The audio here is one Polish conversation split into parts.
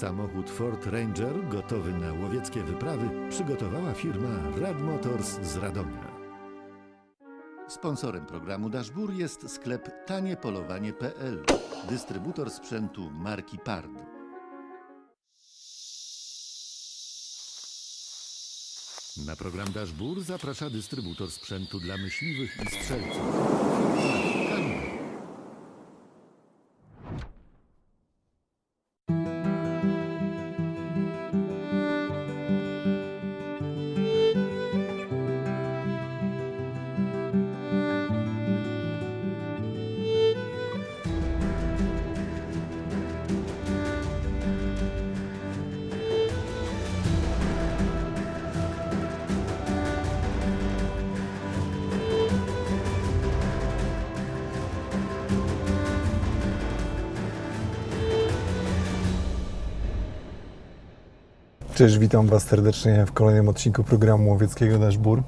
Samochód Ford Ranger gotowy na łowieckie wyprawy przygotowała firma Rad Motors z Radomia. Sponsorem programu Dashbur jest sklep taniepolowanie.pl, dystrybutor sprzętu marki Pard. Na program Dashbur zaprasza dystrybutor sprzętu dla myśliwych i strzelców. Cześć, witam Was serdecznie w kolejnym odcinku programu Łowieckiego Dashbur.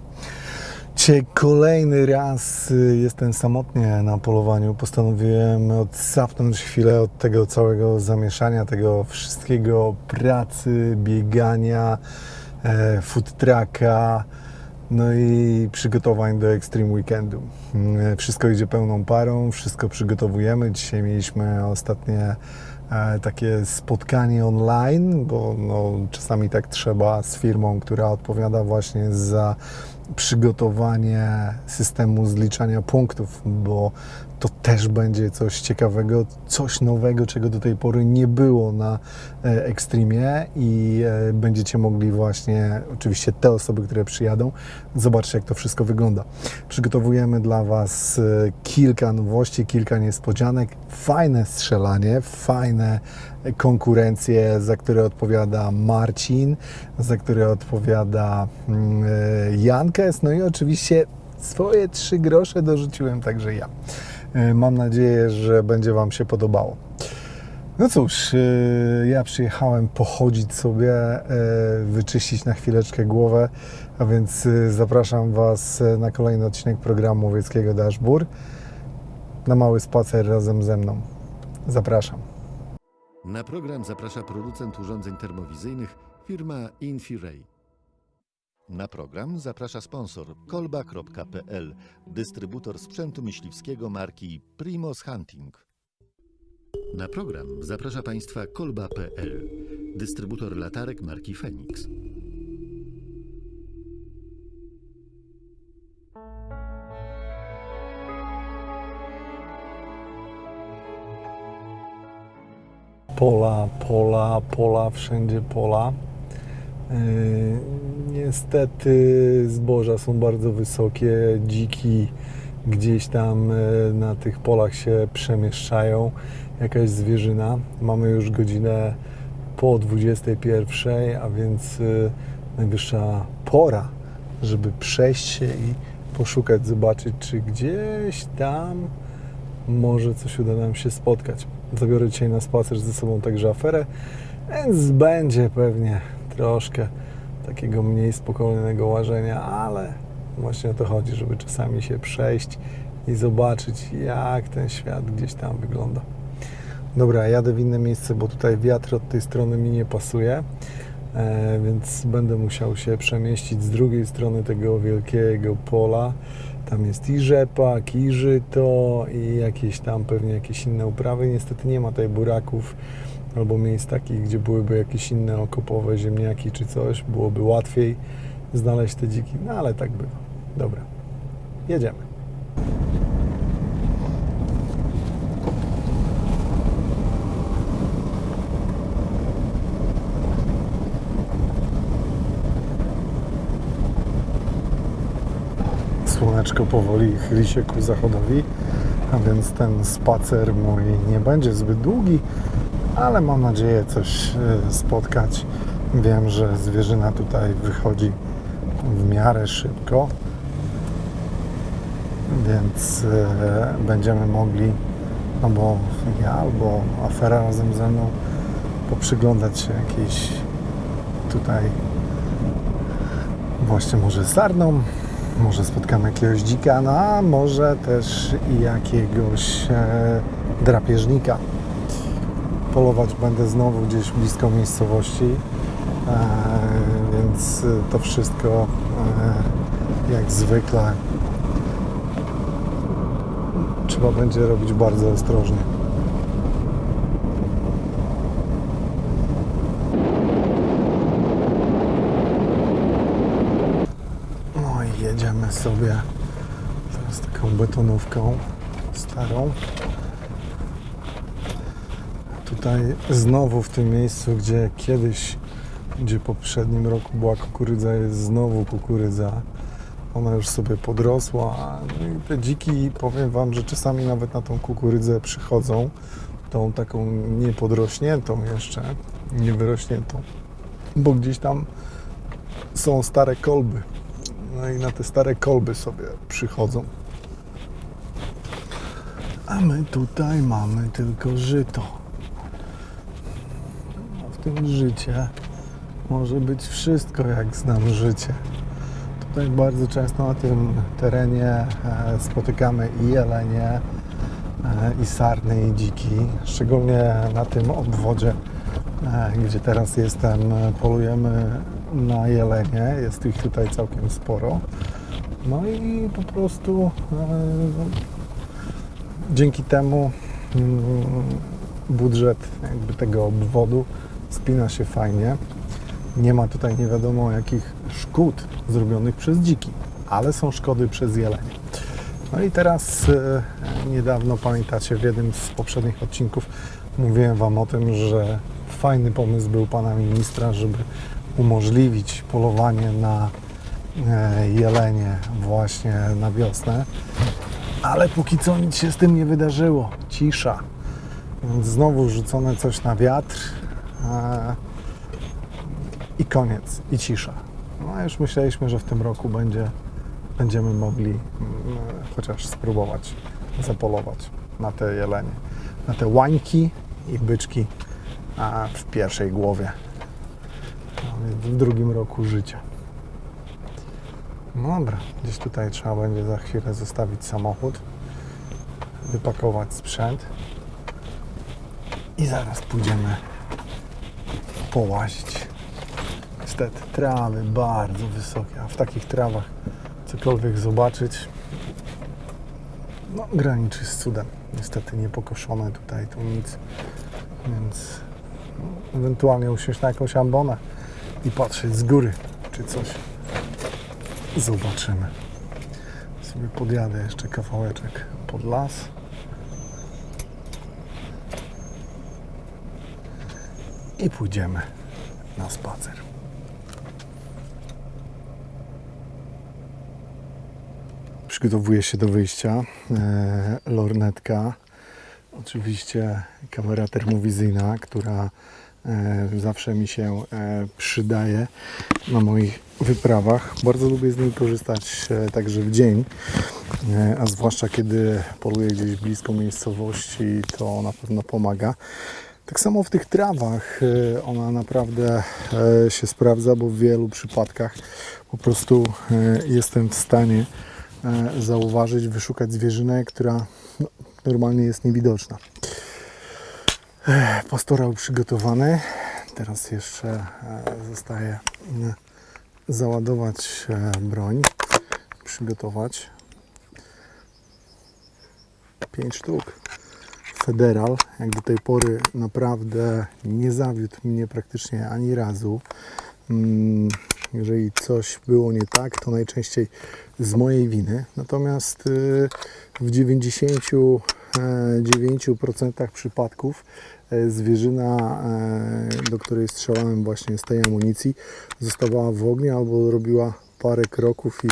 Dzisiaj kolejny raz y, jestem samotnie na polowaniu. Postanowiłem odsapnąć chwilę od tego całego zamieszania, tego wszystkiego pracy, biegania, e, food trucka, no i przygotowań do Extreme Weekendu. Mm, Wszystko idzie pełną parą, wszystko przygotowujemy. Dzisiaj mieliśmy ostatnie takie spotkanie online, bo no, czasami tak trzeba z firmą, która odpowiada właśnie za przygotowanie systemu zliczania punktów, bo to też będzie coś ciekawego, coś nowego, czego do tej pory nie było na e, Extremie i e, będziecie mogli właśnie, oczywiście te osoby, które przyjadą, zobaczyć jak to wszystko wygląda. Przygotowujemy dla Was e, kilka nowości, kilka niespodzianek, fajne strzelanie, fajne konkurencje, za które odpowiada Marcin, za które odpowiada mm, Jankes, no i oczywiście swoje trzy grosze dorzuciłem także ja. E, Mam nadzieję, że będzie Wam się podobało. No cóż, e, ja przyjechałem pochodzić sobie, e, wyczyścić na chwileczkę głowę, a więc zapraszam Was na kolejny odcinek programu Łowieckiego Dashbur na mały spacer razem ze mną. Zapraszam. Na program zaprasza producent urządzeń termowizyjnych firma Infiray. Na program zaprasza sponsor kolba.pl, dystrybutor sprzętu myśliwskiego marki Primos Hunting. Na program zaprasza Państwa kolba.pl, dystrybutor latarek marki Phoenix. Pola, pola, pola, wszędzie pola. Yy, niestety zboża są bardzo wysokie, dziki gdzieś tam yy, na tych polach się przemieszczają, jakaś zwierzyna. Mamy już godzinę po 21, a więc yy, najwyższa pora, żeby przejść się i poszukać, zobaczyć, czy gdzieś tam może coś uda nam się spotkać. Zabiorę dzisiaj na spacer ze sobą także aferę, więc będzie pewnie troszkę takiego mniej spokojnego łażenia, ale właśnie o to chodzi, żeby czasami się przejść i zobaczyć, jak ten świat gdzieś tam wygląda. Dobra, jadę w inne miejsce, bo tutaj wiatr od tej strony mi nie pasuje, e, więc będę musiał się przemieścić z drugiej strony tego wielkiego pola. Tam jest i rzepak, i żyto, i jakieś tam pewnie jakieś inne uprawy. Niestety nie ma tutaj buraków albo miejsc takich, gdzie byłyby jakieś inne okopowe ziemniaki czy coś. Byłoby łatwiej znaleźć te dziki, no ale tak bywa. Dobra, jedziemy. Słoneczko powoli chyli się ku zachodowi, a więc ten spacer mój nie będzie zbyt długi, ale mam nadzieję coś e, spotkać. Wiem, że zwierzyna tutaj wychodzi w miarę szybko, więc e, będziemy mogli albo ja, albo afera razem ze mną poprzyglądać się jakiejś tutaj właśnie może sarną, może spotkamy jakiegoś a może też jakiegoś e, drapieżnika. Polować będę znowu gdzieś blisko miejscowości, e, więc to wszystko e, jak zwykle trzeba będzie robić bardzo ostrożnie. No i jedziemy sobie teraz taką betonówką starą. Tutaj znowu w tym miejscu, gdzie kiedyś, gdzie poprzednim roku była kukurydza, jest znowu kukurydza. Ona już sobie podrosła. No te dziki, powiem Wam, że czasami nawet na tą kukurydzę przychodzą. Tą taką niepodrośniętą jeszcze, niewyrośniętą. Bo gdzieś tam są stare kolby. No i na te stare kolby sobie przychodzą. A my tutaj mamy tylko żyto. Tym życie może być wszystko, jak znam życie. Tutaj bardzo często na tym terenie e, spotykamy i jelenie, e, i sarny, i dziki. Szczególnie na tym obwodzie, e, gdzie teraz jestem, polujemy na jelenie. Jest ich tutaj całkiem sporo. No i po prostu dzięki temu mm, budżet jakby tego obwodu spina się fajnie. Nie ma tutaj nie wiadomo jakich szkód zrobionych przez dziki, ale są szkody przez jelenie. No i teraz e, niedawno pamiętacie w jednym z poprzednich odcinków mówiłem Wam o tym, że fajny pomysł był Pana Ministra, żeby umożliwić polowanie na e, jelenie właśnie na wiosnę, ale póki co nic się z tym nie wydarzyło. Cisza. Więc znowu rzucone coś na wiatr i koniec, i cisza. No już myśleliśmy, że w tym roku będzie, będziemy mogli mm, chociaż spróbować zapolować na te jelenie, na te łańki i byczki w pierwszej głowie, w drugim roku życia. No dobra, gdzieś tutaj trzeba będzie za chwilę zostawić samochód, wypakować sprzęt i zaraz pójdziemy połazić. Niestety trawy bardzo wysokie, a w takich trawach cokolwiek zobaczyć no, graniczy z cudem. Niestety niepokoszone tutaj tu nic, więc no, ewentualnie usiąść na jakąś ambonę i patrzeć z góry, czy coś zobaczymy. Sobie podjadę jeszcze kawałeczek pod las. I pójdziemy na spacer. Przygotowuję się do wyjścia. E, lornetka, oczywiście kamera termowizyjna, która e, zawsze mi się e, przydaje na moich wyprawach. Bardzo lubię z niej korzystać także w dzień, a zwłaszcza kiedy poluję gdzieś blisko miejscowości, to na pewno pomaga. Tak samo w tych trawach e, ona naprawdę e, się sprawdza, bo w wielu przypadkach po prostu e, jestem w stanie zauważyć, wyszukać zwierzynę, która no, normalnie jest niewidoczna. Pastorał przygotowany. Teraz jeszcze zostaje załadować broń, przygotować. Pięć sztuk. Federal, jak do tej pory naprawdę nie zawiódł mnie praktycznie ani razu. Mm, Jeżeli coś było nie tak, to najczęściej z mojej winy. Natomiast y, w 99% przypadków e, zwierzyna, e, do której strzelałem właśnie z tej amunicji, zostawała w ogniu albo robiła parę kroków i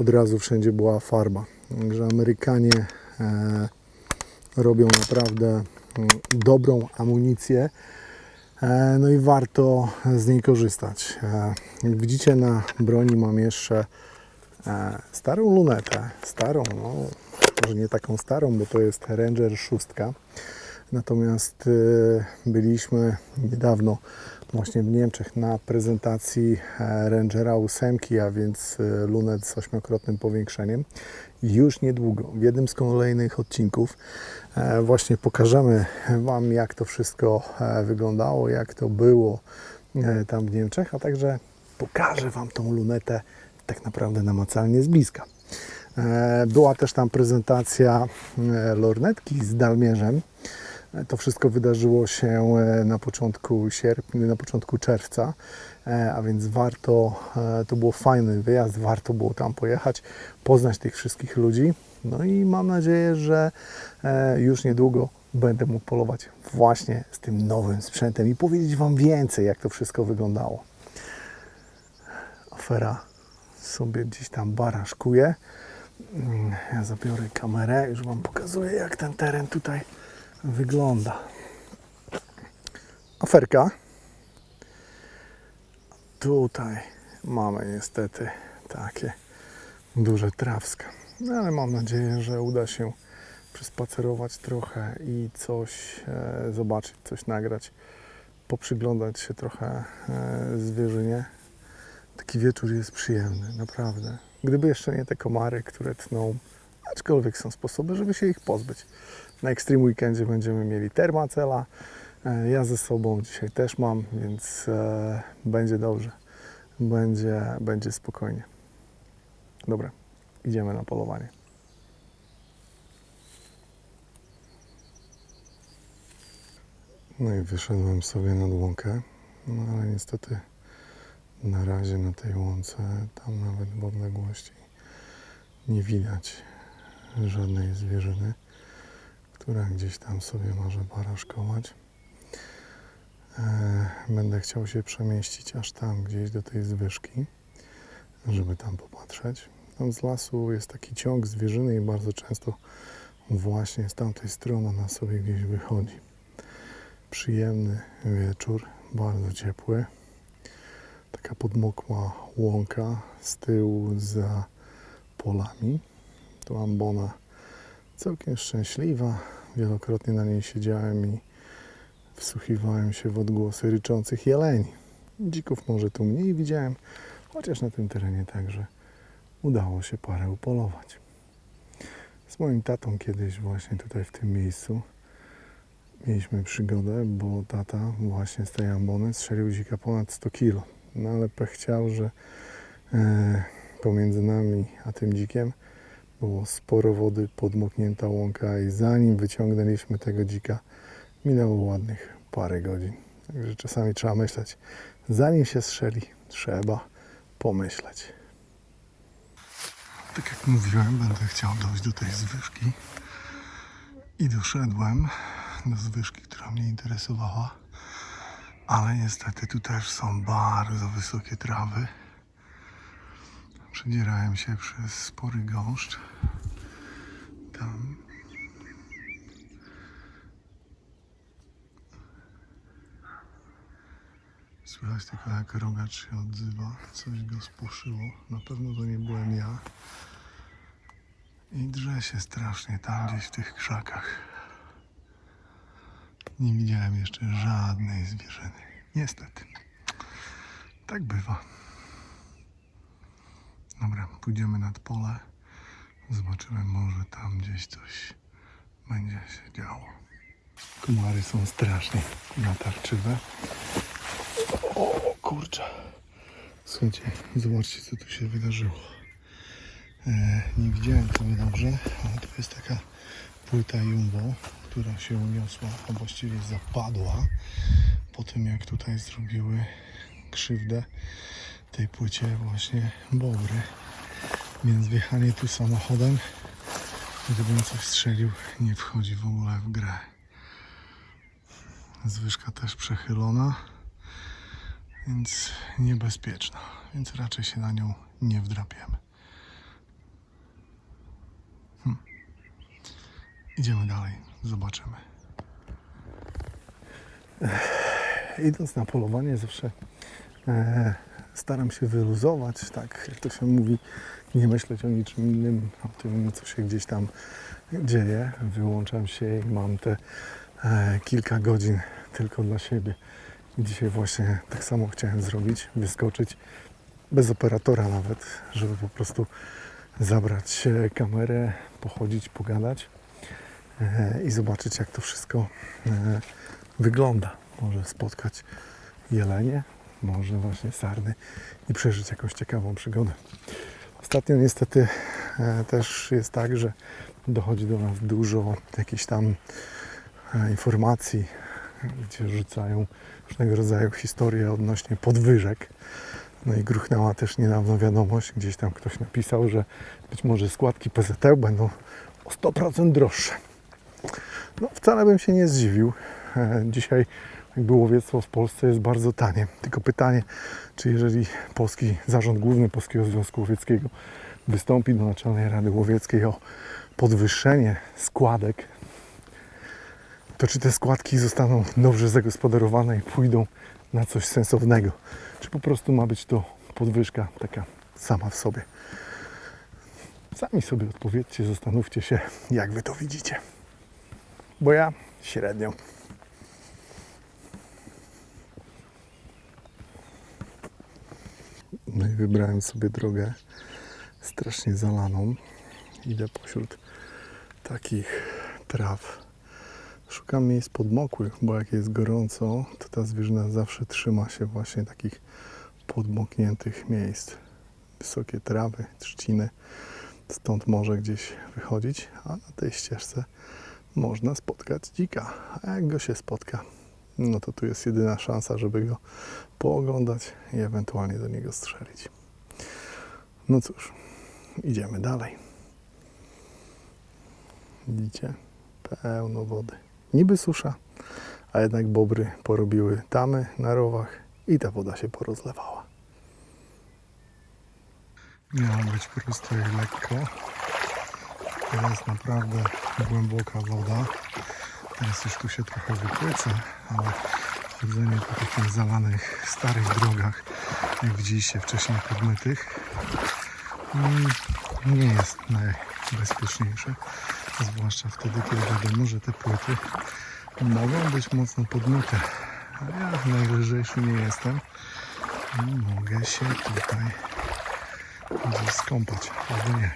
od razu wszędzie była farba. Także Amerykanie e, robią naprawdę mm, dobrą amunicję. E, No i warto z niej korzystać. E, Jak widzicie na broni mam jeszcze e, starą lunetę. Starą, no, może nie taką starą, bo to jest Ranger 6. Natomiast e, byliśmy niedawno właśnie w Niemczech na prezentacji e, Rangera 8, a więc e, lunet z ośmiokrotnym powiększeniem. Już niedługo, w jednym z kolejnych odcinków, e, właśnie pokażemy Wam, jak to wszystko wyglądało, jak to było tam w Niemczech, a także pokażę Wam tą lunetę tak naprawdę namacalnie z bliska. Była też tam prezentacja lornetki z dalmierzem. To wszystko wydarzyło się e, na początku sierpnia, na początku czerwca, e, a więc warto, e, to był fajny wyjazd, warto było tam pojechać, poznać tych wszystkich ludzi. No i mam nadzieję, że już niedługo będę mógł polować właśnie z tym nowym sprzętem i powiedzieć Wam więcej, jak to wszystko wyglądało. Afera sobie gdzieś tam baraszkuje. Mm, Ja zabiorę kamerę, już Wam pokazuję, jak ten teren tutaj wygląda. Aferka. Tutaj mamy niestety takie duże trawska. No ale mam nadzieję, że uda się przespacerować trochę i coś e, zobaczyć, coś nagrać, poprzyglądać się trochę e, zwierzynie. Taki wieczór jest przyjemny, naprawdę. Gdyby jeszcze nie te komary, które tną, aczkolwiek są sposoby, żeby się ich pozbyć. Na Extreme Weekendzie będziemy mieli termacela. E, Ja ze sobą dzisiaj też mam, więc e, będzie dobrze. Będzie, będzie spokojnie. Dobra, idziemy na polowanie. No i wyszedłem sobie nad łąkę, no ale niestety na razie na tej łące, tam nawet w odległości nie widać żadnej zwierzyny, która gdzieś tam sobie może baraszkować. E, Będę chciał się przemieścić aż tam, gdzieś do tej zwyżki, żeby tam popatrzeć. Tam z lasu jest taki ciąg zwierzyny i bardzo często właśnie z tamtej strony ona sobie gdzieś wychodzi. Przyjemny wieczór, bardzo ciepły taka podmokła łąka z tyłu za polami. Tu ambona całkiem szczęśliwa. Wielokrotnie na niej siedziałem i wsłuchiwałem się w odgłosy ryczących jeleni. Dzików może tu mniej widziałem, chociaż na tym terenie także udało się parę upolować. Z moim tatą kiedyś właśnie tutaj w tym miejscu mieliśmy przygodę, bo tata właśnie z tej ambony strzelił dzika ponad 100 kilo. No ale pech chciał, że e, pomiędzy nami a tym dzikiem było sporo wody, podmoknięta łąka i zanim wyciągnęliśmy tego dzika, minęło ładnych parę godzin. Także czasami trzeba myśleć, zanim się strzeli, trzeba pomyśleć. Tak jak mówiłem, będę chciał dojść do tej zwyżki i doszedłem do zwyżki, która mnie interesowała. Ale niestety tu też są bardzo wysokie trawy. Przedzierałem się przez spory gąszcz. Tam. Słychać tylko jak rogacz się odzywa. Coś go spuszyło. Na pewno to nie byłem ja. I drze się strasznie tam gdzieś w tych krzakach. Nie widziałem jeszcze żadnej zwierzyny. Niestety. Tak bywa. Dobra, pójdziemy nad pole. Zobaczymy, może tam gdzieś coś będzie się działo. Komary są strasznie natarczywe. O kurczę. Słuchajcie, zobaczcie co tu się wydarzyło. E, nie widziałem tego dobrze, ale to jest taka płyta jumbo, która się uniosła, a właściwie zapadła po tym jak tutaj zrobiły krzywdę tej płycie właśnie bobry. Więc wjechanie tu samochodem, gdybym coś strzelił, nie wchodzi w ogóle w grę. Zwyżka też przechylona, więc niebezpieczna, więc raczej się na nią nie wdrapiemy. Idziemy dalej, zobaczymy. Idąc na polowanie zawsze e, staram się wyluzować, tak jak to się mówi, nie myśleć o niczym innym, o tym co się gdzieś tam dzieje. Wyłączam się i mam te e, kilka godzin tylko dla siebie. I dzisiaj właśnie tak samo chciałem zrobić, wyskoczyć bez operatora nawet, żeby po prostu zabrać e, kamerę, pochodzić, pogadać e, i zobaczyć jak to wszystko e, wygląda. Może spotkać jelenie, może właśnie sarny i przeżyć jakąś ciekawą przygodę. Ostatnio niestety e, też jest tak, że dochodzi do nas dużo jakichś tam e, informacji, gdzie rzucają różnego rodzaju historie odnośnie podwyżek. No i gruchnęła też niedawno wiadomość, gdzieś tam ktoś napisał, że być może składki PZT będą o 100% droższe. No wcale bym się nie zdziwił. E, Dzisiaj jakby łowiectwo w Polsce jest bardzo tanie. Tylko pytanie, czy jeżeli Polski Zarząd Główny Polskiego Związku Łowieckiego wystąpi do Naczelnej Rady Łowieckiej o podwyższenie składek, to czy te składki zostaną dobrze zagospodarowane i pójdą na coś sensownego? Czy po prostu ma być to podwyżka taka sama w sobie? Sami sobie odpowiedzcie, zastanówcie się, jak wy to widzicie. Bo ja średnio. No i wybrałem sobie drogę strasznie zalaną. Idę pośród takich traw. Szukam miejsc podmokłych, bo jak jest gorąco, to ta zwierzyna zawsze trzyma się właśnie takich podmokniętych miejsc. Wysokie trawy, trzciny, stąd może gdzieś wychodzić, a na tej ścieżce można spotkać dzika. A jak go się spotka, no to tu jest jedyna szansa, żeby go pooglądać i ewentualnie do niego strzelić. No cóż, idziemy dalej. Widzicie? Pełno wody. Niby susza, a jednak bobry porobiły tamy na rowach i ta woda się porozlewała. Miała być prosto i lekko. Teraz naprawdę głęboka woda. Teraz już tu się trochę wypłyca, ale chodzenie po takich zalanych starych drogach, jak widzieliście wcześniej podmytych, mm, nie jest najbezpieczniejsze. Zwłaszcza wtedy, kiedy wiadomo, że te płyty mogą być mocno podmyte. A ja najlżejszy nie jestem. Mogę się tutaj gdzieś skąpać, albo nie.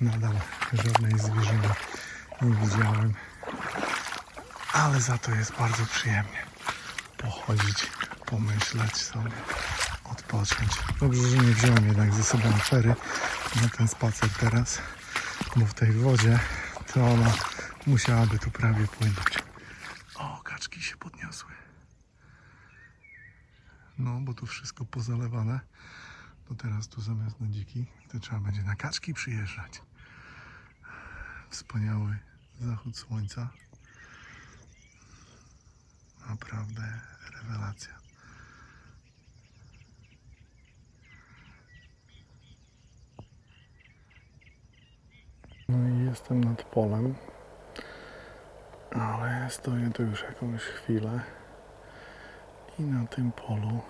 Nadal żadnej zwierzyny nie widziałem, ale za to jest bardzo przyjemnie pochodzić, pomyśleć sobie, odpocząć. Dobrze, że nie wziąłem jednak ze sobą afery na ten spacer teraz, bo w tej wodzie to ona musiałaby tu prawie płynąć. O, kaczki się podniosły. No, bo tu wszystko pozalewane. To teraz tu zamiast na dziki, to trzeba będzie na kaczki przyjeżdżać. Wspaniały zachód słońca. Naprawdę rewelacja. No i jestem nad polem, ale stoję tu już jakąś chwilę i na tym polu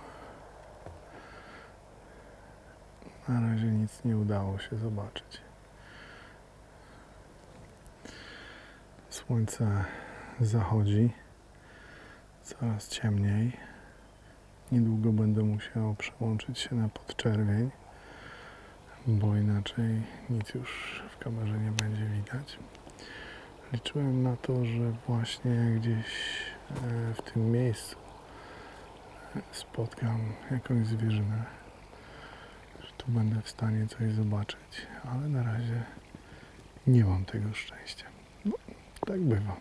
na razie nic nie udało się zobaczyć. Słońce zachodzi, coraz ciemniej. Niedługo będę musiał przełączyć się na podczerwień, bo inaczej nic już w kamerze nie będzie widać. Liczyłem na to, że właśnie gdzieś e, w tym miejscu spotkam jakąś zwierzynę, że tu będę w stanie coś zobaczyć, ale na razie nie mam tego szczęścia. Tak bywa.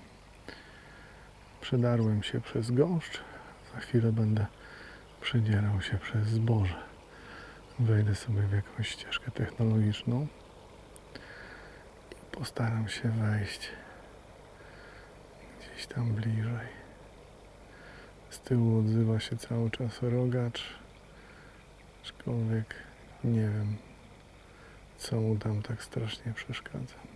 Przedarłem się przez gąszcz, za chwilę będę przedzierał się przez zboże. Wejdę sobie w jakąś ścieżkę technologiczną i postaram się wejść gdzieś tam bliżej. Z tyłu odzywa się cały czas rogacz, aczkolwiek nie wiem, co mu tam tak strasznie przeszkadza.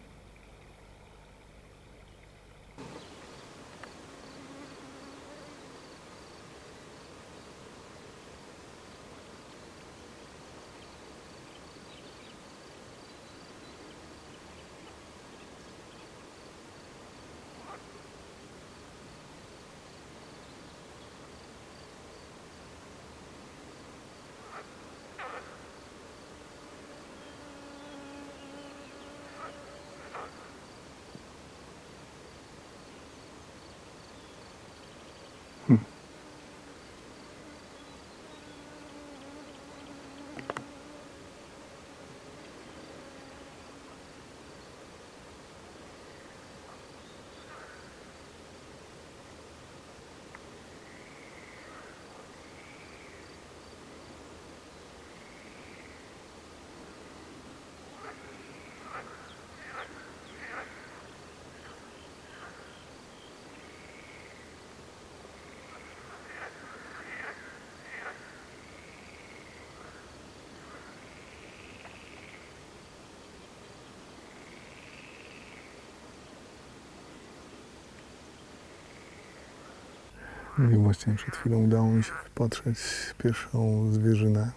I właśnie przed chwilą udało mi się wypatrzeć pierwszą zwierzynę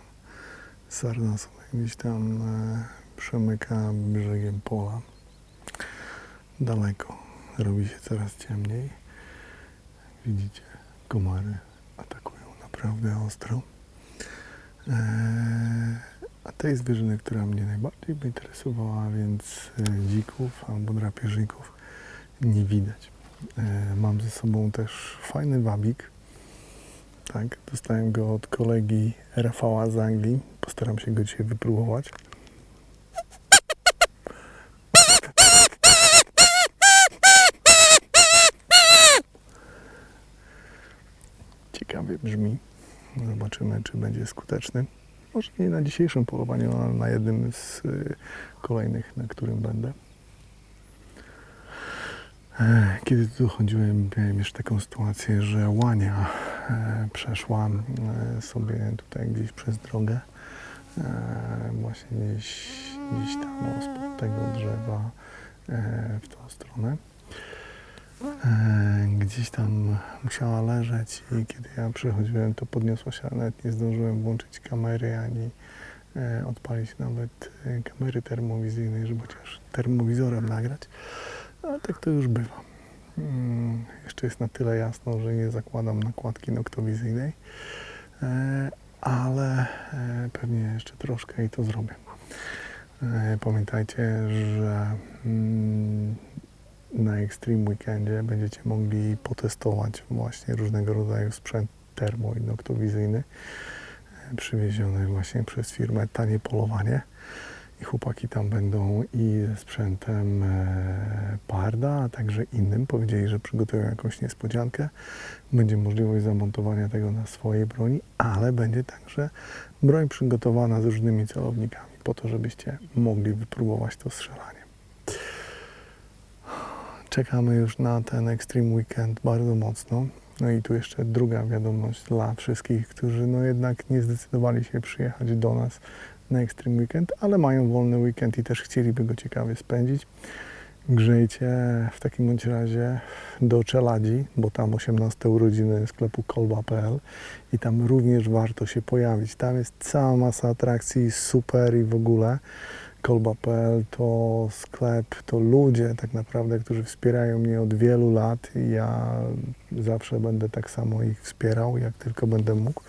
sarna gdzieś tam e, przemyka brzegiem pola. Daleko. Robi się coraz ciemniej. Widzicie, komary atakują naprawdę ostro. E, a tej zwierzyny, która mnie najbardziej by interesowała, więc e, dzików albo drapieżników nie widać. E, Mam ze sobą też fajny wabik. Tak, dostałem go od kolegi Rafała z Anglii. Postaram się go dzisiaj wypróbować. Ciekawie brzmi. Zobaczymy, czy będzie skuteczny. Może nie na dzisiejszym polowaniu, ale na jednym z y, kolejnych, na którym będę. E, Kiedy tu chodziłem, miałem jeszcze taką sytuację, że łania e, przeszła e, sobie tutaj gdzieś przez drogę. Właśnie gdzieś, gdzieś tam o, spod tego drzewa w tą stronę. Gdzieś tam musiała leżeć i kiedy ja przychodziłem, to podniosła się, ale nawet nie zdążyłem włączyć kamery ani odpalić nawet kamery termowizyjnej, żeby chociaż termowizorem nagrać. Ale tak to już bywa. Mm, Jeszcze jest na tyle jasno, że nie zakładam nakładki noktowizyjnej, e, ale e, pewnie jeszcze troszkę i to zrobię. E, Pamiętajcie, że mm, na Extreme Weekendzie będziecie mogli potestować właśnie różnego rodzaju sprzęt termo i noktowizyjny e, przywieziony właśnie przez firmę Tanie Polowanie. I chłopaki tam będą i ze sprzętem e, Parda, a także innym. Powiedzieli, że przygotują jakąś niespodziankę. Będzie możliwość zamontowania tego na swojej broni, ale będzie także broń przygotowana z różnymi celownikami, po to, żebyście mogli wypróbować to strzelanie. Czekamy już na ten Extreme Weekend bardzo mocno. No i tu jeszcze druga wiadomość dla wszystkich, którzy no jednak nie zdecydowali się przyjechać do nas na Extreme Weekend, ale mają wolny weekend i też chcieliby go ciekawie spędzić. Grzejcie w takim bądź razie do Czeladzi, bo tam 18 urodziny sklepu kolba.pl i tam również warto się pojawić. Tam jest cała masa atrakcji, super i w ogóle. Kolba.pl to sklep, to ludzie tak naprawdę, którzy wspierają mnie od wielu lat i ja zawsze będę tak samo ich wspierał, jak tylko będę mógł.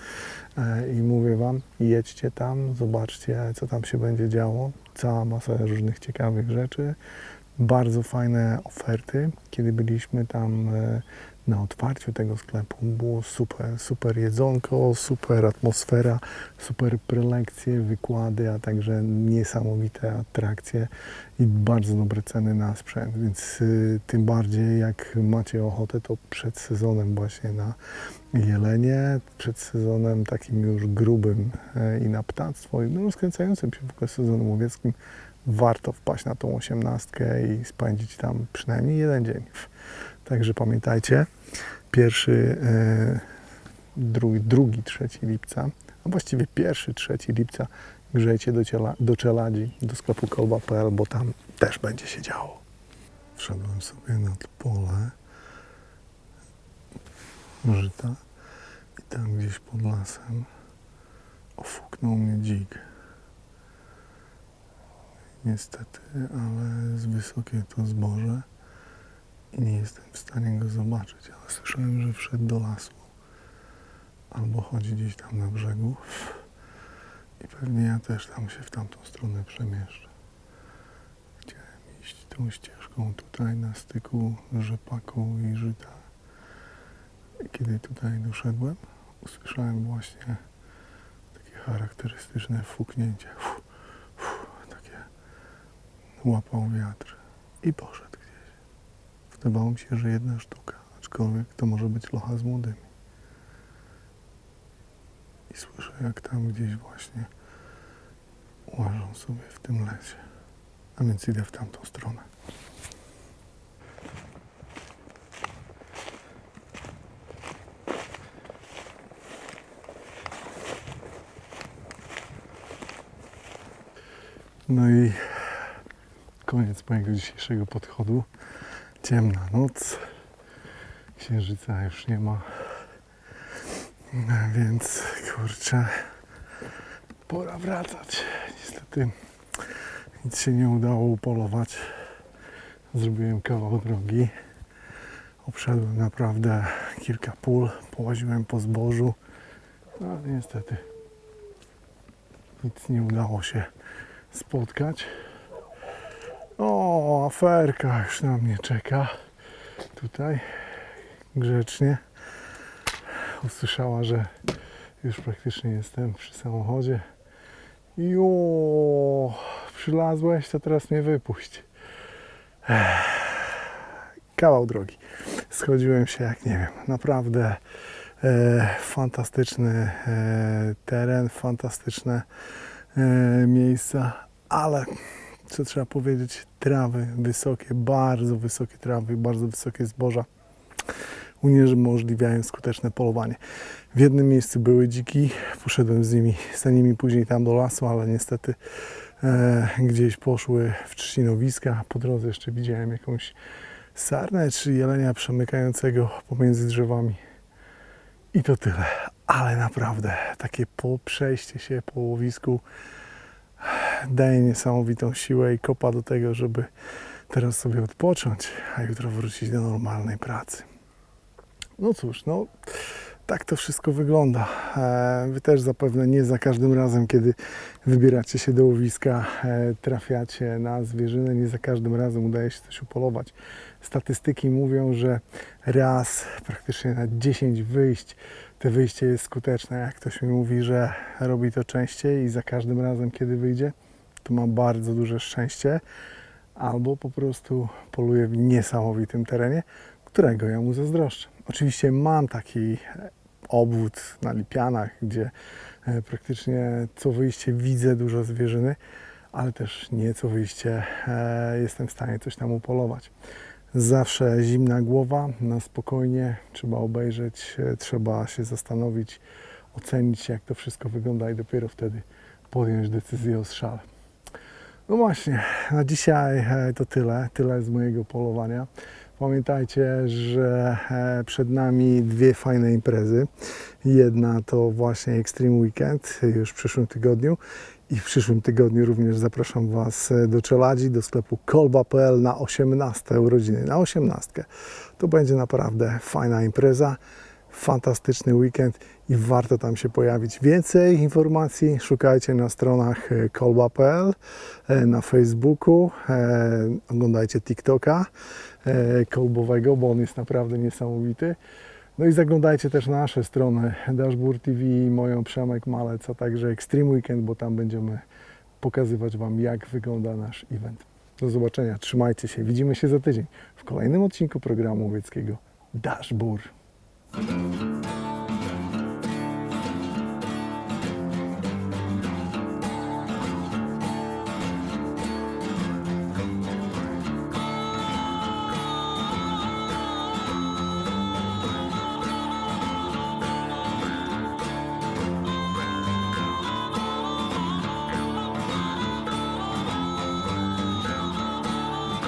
E, I mówię Wam, jedźcie tam, zobaczcie, co tam się będzie działo. Cała masa różnych ciekawych rzeczy. Bardzo fajne oferty. Kiedy byliśmy tam e, na otwarciu tego sklepu, było super, super jedzonko, super atmosfera, super prelekcje, wykłady, a także niesamowite atrakcje i bardzo dobre ceny na sprzęt. Więc y, tym bardziej, jak macie ochotę, to przed sezonem właśnie na jelenie, przed sezonem takim już grubym e, i na ptactwo, i no, rozkręcającym się w ogóle sezonem łowieckim, warto wpaść na tą osiemnastkę i spędzić tam przynajmniej jeden dzień. Także pamiętajcie, pierwszy, e, drugi, drugi, trzeci lipca, a właściwie pierwszy, trzeci lipca grzejcie do, ciela, do Czeladzi, do sklepu kolba.pl, bo tam też będzie się działo. Wszedłem sobie nad pole żyta i tam gdzieś pod lasem ofuknął mnie dzik. Niestety, ale z wysokie to zboże nie jestem w stanie go zobaczyć, ale słyszałem, że wszedł do lasu albo chodzi gdzieś tam na brzegu i pewnie ja też tam się w tamtą stronę przemieszczę. Chciałem iść tą ścieżką tutaj na styku rzepaku i żyta. Kiedy tutaj doszedłem, usłyszałem właśnie takie charakterystyczne fuknięcie. Fu, fu, takie łapał wiatr i poszedł. Wydawało mi się, że jedna sztuka, aczkolwiek to może być locha z młodymi. I słyszę, jak tam gdzieś właśnie łażą sobie w tym lesie. A więc idę w tamtą stronę. No i koniec mojego dzisiejszego podchodu. Ciemna noc. Księżyca już nie ma. Więc kurczę, pora wracać. Niestety nic się nie udało upolować. Zrobiłem kawał drogi. Obszedłem naprawdę kilka pól, połaziłem po zbożu, no, ale niestety nic nie udało się spotkać. O, aferka już na mnie czeka. Tutaj grzecznie. Usłyszała, że już praktycznie jestem przy samochodzie. I o, przylazłeś, to teraz mnie wypuść. Kawał drogi. Schodziłem się jak nie wiem. Naprawdę e, fantastyczny e, teren, fantastyczne e, miejsca, ale co trzeba powiedzieć, trawy wysokie, bardzo wysokie trawy, bardzo wysokie zboża uniemożliwiają skuteczne polowanie. W jednym miejscu były dziki, poszedłem z nimi, za nimi później tam do lasu, ale niestety e, gdzieś poszły w trzcinowiska. Po drodze jeszcze widziałem jakąś sarnę czy jelenia przemykającego pomiędzy drzewami. I to tyle. Ale naprawdę takie po przejście się po łowisku daje niesamowitą siłę i kopa do tego, żeby teraz sobie odpocząć, a jutro wrócić do normalnej pracy. No cóż, no tak to wszystko wygląda. E, Wy też zapewne nie za każdym razem, kiedy wybieracie się do łowiska, e, trafiacie na zwierzynę, nie za każdym razem udaje się coś upolować. Statystyki mówią, że raz praktycznie na 10 wyjść te wyjście jest skuteczne. Jak ktoś mi mówi, że robi to częściej i za każdym razem, kiedy wyjdzie, to ma bardzo duże szczęście, albo po prostu poluje w niesamowitym terenie, którego ja mu zazdroszczę. Oczywiście mam taki obwód na Lipianach, gdzie e, praktycznie co wyjście widzę dużo zwierzyny, ale też nie co wyjście e, jestem w stanie coś tam upolować. Zawsze zimna głowa, na spokojnie, trzeba obejrzeć, e, trzeba się zastanowić, ocenić jak to wszystko wygląda i dopiero wtedy podjąć decyzję o strzale. No właśnie, na dzisiaj e, to tyle, tyle z mojego polowania. Pamiętajcie, że e, przed nami dwie fajne imprezy. Jedna to właśnie Extreme Weekend już w przyszłym tygodniu i w przyszłym tygodniu również zapraszam Was e, do Czeladzi, do sklepu kolba.pl na 18 urodziny, na 18. To będzie naprawdę fajna impreza, fantastyczny weekend i warto tam się pojawić. Więcej informacji szukajcie na stronach e, kolba.pl, e, na Facebooku, oglądajcie TikToka kolbowego, bo on jest naprawdę niesamowity. No i zaglądajcie też na nasze strony Dashboard TV, moją Przemek Malec, a także Extreme Weekend, bo tam będziemy pokazywać Wam, jak wygląda nasz event. Do zobaczenia, trzymajcie się, widzimy się za tydzień w kolejnym odcinku programu łowieckiego Dashboard.